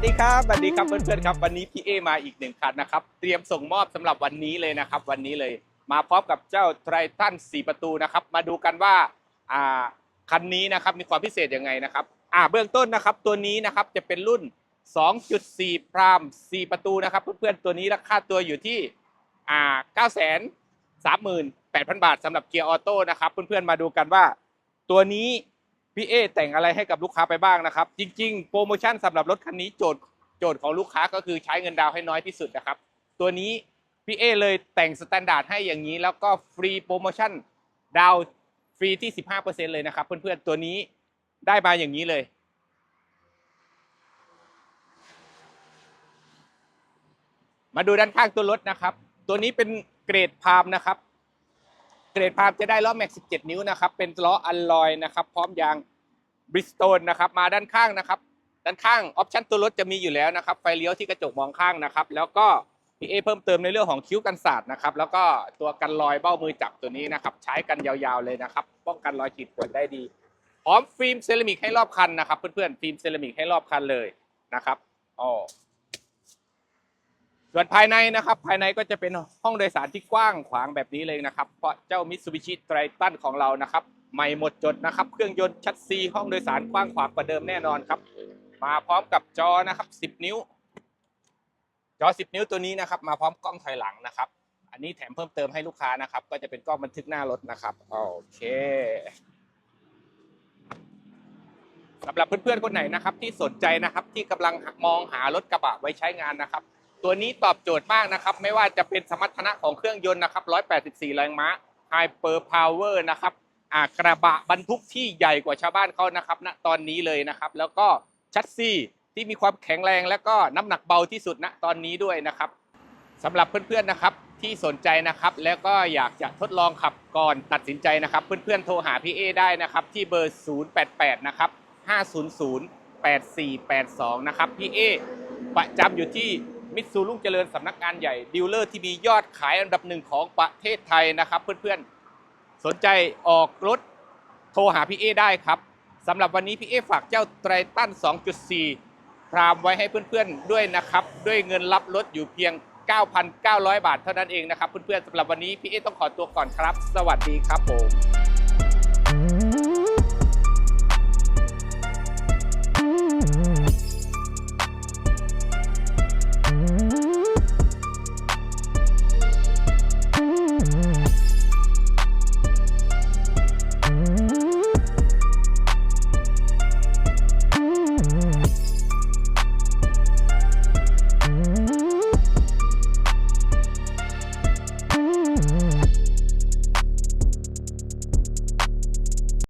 สดีครับสวัสดีครับเพื่อนๆครับวันนี้พี่เอมาอีกหนึ่งคันนะครับ เตรียมส่งมอบสำหรับวันนี้เลยนะครับ วันนี้เลยมาพร้อมกับเจ้าไททัน4ประตูนะครับ มาดูกันว่าอ่าคันนี้นะครับมีความพิเศษยังไงนะครับอ่าเบื้องต้นนะครับตัวนี้นะครับจะเป็นรุ่น 2.4 พราม4ประตูนะครับ เพื่อนๆตัวนี้ราคาตัวอยู่ที่อ่า9 3 8 0 0 0 บาทสำหรับเกียร์ออโต้นะครับ เพื่อนๆมาดูกันว่า ตัวนี้ พี่เอแต่งอะไรให้กับลูกค้าไปบ้างนะครับ จริง ๆ โปรโมชั่นสำหรับรถคันนี้โจทย์โจทย์ของลูกค้าก็คือใช้เงินดาวน์ให้น้อยที่สุดนะครับ ตัวนี้พี่เอเลยแต่งสแตนดาร์ดให้อย่างนี้ แล้วก็ฟรีโปรโมชั่นดาวน์ฟรีที่ 15%เลยนะครับ เพื่อนๆตัวนี้ได้มาอย่างนี้เลยมาดูด้านข้างตัวรถนะครับ ตัวนี้เป็นเกรดพามนะครับ เกรดพามจะได้ล้อแม็ก 17 นิ้วนะครับ เป็นล้ออัลลอยนะครับ พร้อมยางบริสโตนนะครับ มาด้านข้างนะครับ ด้านข้างออปชันตัวรถจะมีอยู่แล้วนะครับ ไฟเลี้ยวที่กระจกมองข้างนะครับ แล้วก็พีเอเพิ่มเติมในเรื่องของคิ้วกันสาดนะครับ แล้วก็ตัวกันรอยเบ้ามือจับตัวนี้นะครับ ใช้กันยาวๆเลยนะครับ ป้องกันรอยขีดข่วนได้ดี พร้อมฟิล์มเซรามิกให้รอบคันนะครับ เพื่อนๆ ฟิล์มเซรามิกให้รอบคันเลยนะครับ อ๋อ ส่วนภายในนะครับภายในก็จะเป็นห้องโดยสารที่กว้างขวางแบบนี้เลยนะครับ เพราะเจ้ามิตซูบิชิไตรตันของเรานะครับใหม่หมดจดนะครับ เครื่องยนต์ชัดซีห้องโดยสารกว้างขวางกว่าเดิมแน่นอนครับ มาพร้อมกับจอนะครับ 10 นิ้ว จอ 10 นิ้วตัวนี้นะครับ มาพร้อมกล้องถอยหลังนะครับ อันนี้แถมเพิ่มเติมให้ลูกค้านะครับ ก็จะเป็นกล้องบันทึกหน้ารถนะครับโอเคสำหรับเพื่อนๆคนไหนนะครับ ที่สนใจนะครับที่กำลังมองหารถกระบะไว้ใช้งานนะครับ ตัวนี้ตอบโจทย์มากนะครับ ไม่ว่าจะเป็นสมรรถนะของเครื่องยนต์นะครับ 184 แรงม้า Hyper Power นะครับกระบะบรรทุกที่ใหญ่กว่าชาวบ้านเขานะครับณตอนนี้เลยนะครับ แล้วก็ชัดซีที่มีความแข็งแรง และก็น้ำหนักเบาที่สุดณตอนนี้ด้วยนะครับสำหรับเพื่อนๆนะครับที่สนใจนะครับ แล้วก็อยากจะทดลองขับก่อนตัดสินใจนะครับ เพื่อนๆโทรหาพี่เอได้นะครับ ที่เบอร์ 088 นะครับ 500 8482 นะครับพี่เอประจำอยู่ที่ มิตซูรุ่งเจริญสำนักงานใหญ่ดีลเลอร์ที่มียอดขายอันดับหนึ่งของประเทศไทยนะครับ เพื่อนๆ สนใจออกรถโทรหาพี่เอได้ครับสำหรับวันนี้พี่เอฝากเจ้าไตรตัน 2.4 พรามไว้ให้เพื่อนๆด้วยนะครับ ด้วยเงินรับรถอยู่เพียง 9,900 บาทเท่านั้นเองนะครับ เพื่อนๆสำหรับวันนี้พี่เอต้องขอตัวก่อนครับ สวัสดีครับผม